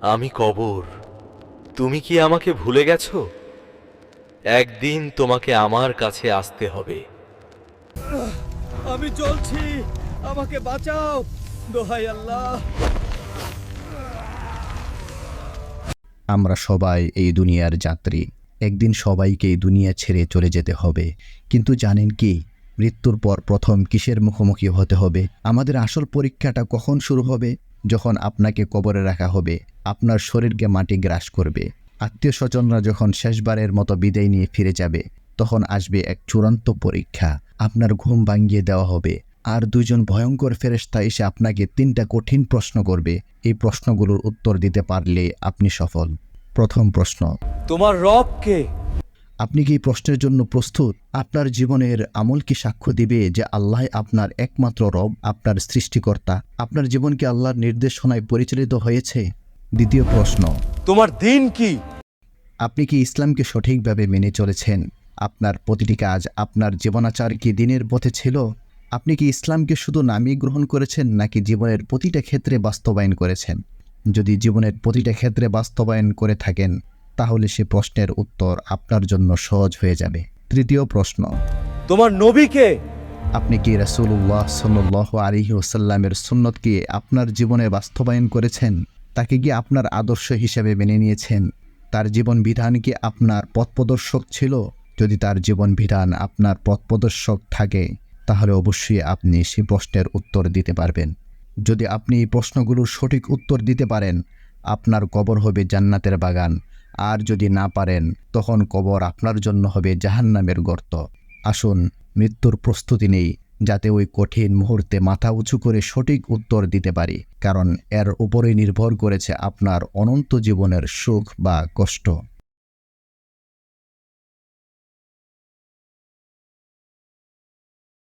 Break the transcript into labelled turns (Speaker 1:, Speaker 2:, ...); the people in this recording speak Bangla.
Speaker 1: আমি কবর। তুমি কি আমাকে ভুলে গেছ? একদিন তোমাকে আমার কাছে আসতে হবে।
Speaker 2: আমি চলছি আমাকে বাঁচাও দোহাই আল্লাহ।
Speaker 3: আমরা সবাই এই দুনিয়ার যাত্রী। একদিন সবাইকে এই দুনিয়া ছেড়ে চলে যেতে হবে। কিন্তু জানেন কি মৃত্যুর পর প্রথম কিসের মুখোমুখি হতে হবে? আমাদের আসল পরীক্ষাটা কখন শুরু হবে? যখন আপনাকে কবরে রাখা হবে। আপনার শরীরকে মাটি গ্রাস করবে। আত্মীয় স্বজনরা যখন শেষবারের মতো বিদায় নিয়ে ফিরে যাবে তখন আসবে এক চূড়ান্ত পরীক্ষা। আপনার ঘুম ভাঙিয়ে দেওয়া হবে। আর দুজন ভয়ঙ্কর ফেরেশতা এসে আপনাকে তিনটা কঠিন প্রশ্ন করবে। এই প্রশ্নগুলোর উত্তর দিতে পারলে আপনি সফল। প্রথম প্রশ্ন
Speaker 2: তোমার রব কে?
Speaker 3: আপনি কি প্রশ্নের জন্য প্রস্তুত? আপনার জীবনের আমল কি সাক্ষ্য দিবে যে আল্লাহ আপনার একমাত্র রব আপনার সৃষ্টিকর্তা? আপনার জীবন কি আল্লাহর নির্দেশনায় পরিচালিত হয়েছে? দ্বিতীয় প্রশ্ন।
Speaker 2: তোমার দিন কি?
Speaker 3: আপনি কি ইসলামকে সঠিকভাবে মেনে চলেছেন? আপনার প্রতিটি কাজ আপনার জীবনাচার কি দিনের পথে ছিল? আপনি কি ইসলামকে শুধু নামই গ্রহণ করেছেন নাকি জীবনের প্রতিটা ক্ষেত্রে বাস্তবায়ন করেছেন? যদি জীবনের প্রতিটা ক্ষেত্রে বাস্তবায়ন করে থাকেন তাহলে সে প্রশ্নের উত্তর আপনার জন্য সহজ হয়ে যাবে। তৃতীয় প্রশ্ন।
Speaker 2: তোমার নবীকে
Speaker 3: আপনি কি রাসূলুল্লাহ সাল্লাহ আলিহি ওসাল্লামের সুন্নতকে আপনার জীবনে বাস্তবায়ন করেছেন? তাকে কি আপনার আদর্শ হিসেবে মেনে নিয়েছেন। তার জীবন বিধান কি আপনার পথপ্রদর্শক ছিল? যদি তার জীবন বিধান আপনার পথপ্রদর্শক থাকে, তাহলে অবশ্যই আপনি সেই প্রশ্নের উত্তর দিতে পারবেন। যদি আপনি এই প্রশ্নগুলোর সঠিক উত্তর দিতে পারেন, আপনার কবর হবে জান্নাতের বাগান। আর যদি না পারেন, তখন কবর আপনার জন্য হবে জাহান্নামের গর্ত। আসুন, মৃত্যুর প্রস্তুতি নেই। যাতে ওই কঠিন মুহূর্তে মাথা উঁচু করে সঠিক উত্তর দিতে পারি, কারণ এর উপরে নির্ভর করেছে আপনার অনন্ত জীবনের সুখ বা কষ্ট।